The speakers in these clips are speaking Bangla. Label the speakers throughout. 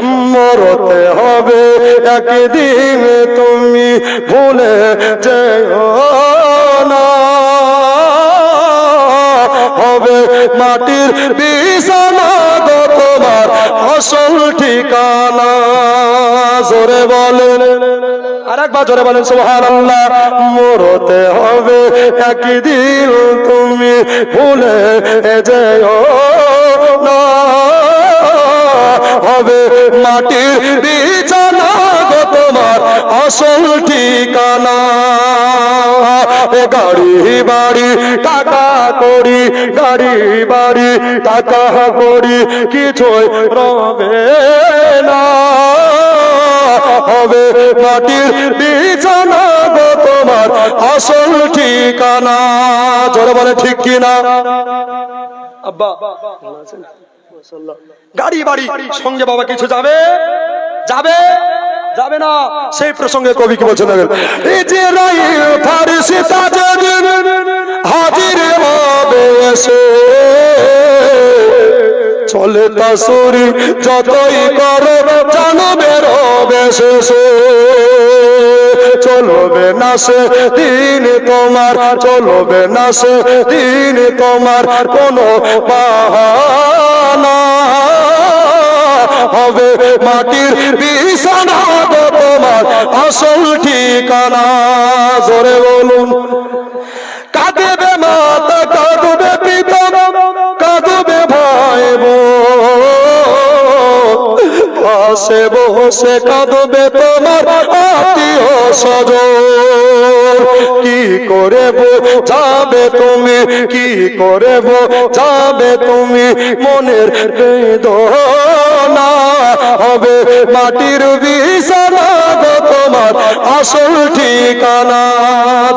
Speaker 1: মরতে হবে। একদিন তুমি ভুলে যেও না। হবে মাটির বিছানা গো তোমার আসল ঠিকানা। জোরে বলেন। আরেকবার জোরে বলেন, সুবহানাল্লাহ। মরতে হবে। একদিন তুমি ভুলে যেও মাটির বিছানা গো তোমার আসল ঠিকানা। এ গাড়ি বাড়ি, টাকা করি গাড়ি বাড়ি, টাকা করি কিছুই রবে না। হবে মাটির বিছানা গো তোমার আসল ঠিকানা। জোরে বলে ঠিক কিনা? আব্বা গাড়ি বাড়ি সঙ্গে বাবা কিছু যাবে? যাবে? যাবে না। সেই প্রসঙ্গে কবি কি বলছেন হাজির হবে এসে, চলে যতই করো জানবে রবে শেষে, চলবে না সে দিন তোমার, চলবে না সে দিন তোমার, কোনো বাহানা মাটির বিছানা তোমার। আসল ঠিকানা, জোরে বলুন। কাঁদবে মাতা কাঁদবে পিতা কাঁদবে ভাই বসে বসে কাঁদবে তোমার আত্মীয় কি করে যাবে তুমি, কি করে যাবে তুমি মনের বেদনা। হবে মাটির বিছানা তোমার। আসল ঠিকানা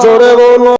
Speaker 1: জোরে বল।